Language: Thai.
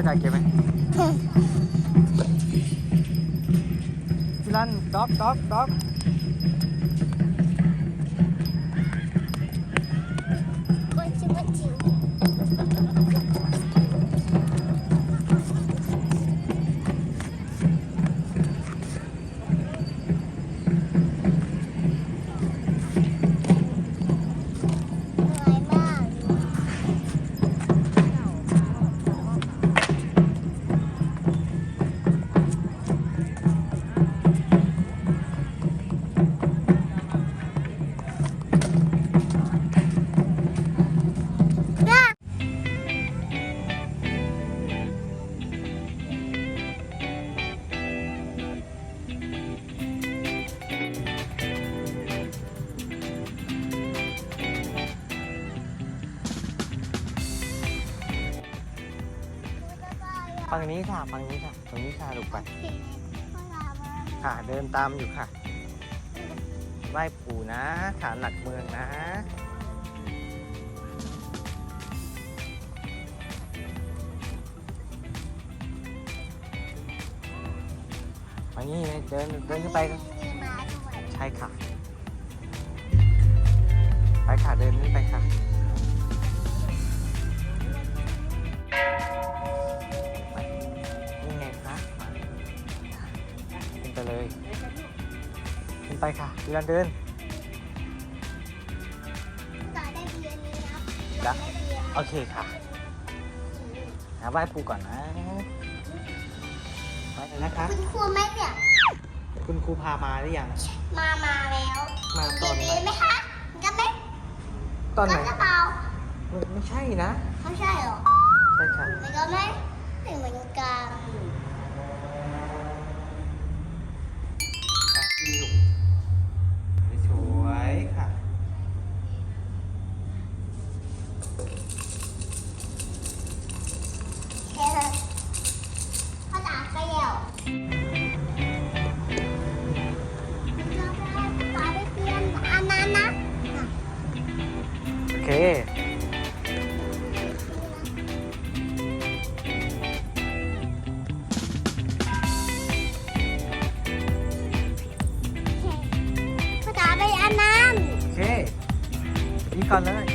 าษาอังกฤษไหมพี่รันด็อกด็อกด็อก ฝั่งนี้ค่ะฝั่งนี้ค่ะตรงนี้ค่ะลูกไปค่ะเดินตามอยู่ค่ะไหว้ปู่นะฐานหลักเมืองนะมานี่เลยเดินเดินขึ้นไปมีม้าด้วยใช่ค่ะ เลยขึ้นไปค่ะดูดันเดินต่อได้เบียร์นี้นะจ้ะได้เบียร์โอเคค่ะหาไหว้ปู่ก่อนนะไปเลยนะคะ คุณครูไหมเนี่ยคุณครูพามาหรือยัง มามาแล้วมาตอนไหนเบียร์ไหมคะกันไหมตอนไหนกันหรือเปล่าไม่ไม่ใช่นะ ไม่ใช่หรอ ใช่ค่ะไม่ก็ไหมไม่เหมือนกัน พ่อจ๋าไปอันนั้นโอเคนี่ก่อนเลย